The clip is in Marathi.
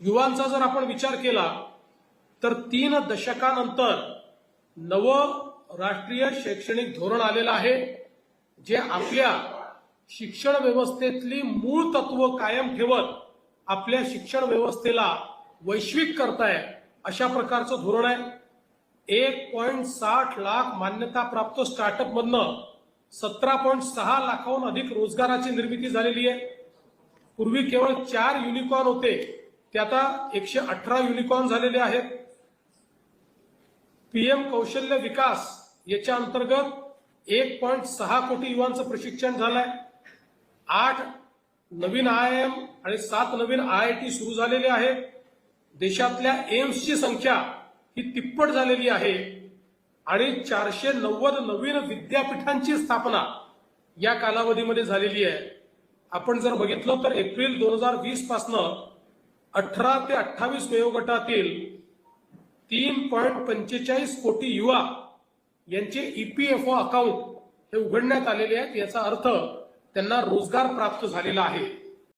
युवांचा जर आपण विचार केला तर तीन दशकानंतर नवं राष्ट्रीय शैक्षणिक धोरण आलेलं आहे जे आपल्या शिक्षण व्यवस्थेतली मूळ तत्व कायम ठेवत आपल्या शिक्षण व्यवस्थेला वैश्विक करताय अशा प्रकारचं धोरण आहे. एक पॉईंट साठ लाख मान्यताप्राप्त स्टार्टअप मधनं सतरा पॉईंट सहा लाखाहून अधिक रोजगाराची निर्मिती झालेली आहे. पूर्वी केवळ चार युनिकॉर्न होते. ते आता एकशे अठरा युनिकॉर्न झालेले आहेत. पीएम कौशल्य विकास याच्या अंतर्गत एक पॉईंट सहा कोटी युवांचं प्रशिक्षण झालंय. आठ नवीन आय एम आणि सात नवीन आय आय टी सुरू झालेले आहेत. देशातल्या एम्सची संख्या ही तिप्पट झालेली आहे. आणि चारशे नव्वद नवीन विद्यापीठांची स्थापना या कालावधीमध्ये झालेली आहे. आपण जर बघितलं तर एप्रिल दोन हजार वीस पासनं अठरा ते अठ्ठावीस वयोगटातील तीन पॉईंट पंचेचाळीस कोटी युवा यांचे ईपीएफओ अकाउंट हे उघडण्यात आलेले आहेत. याचा अर्थ त्यांना रोजगार प्राप्त झालेला आहे.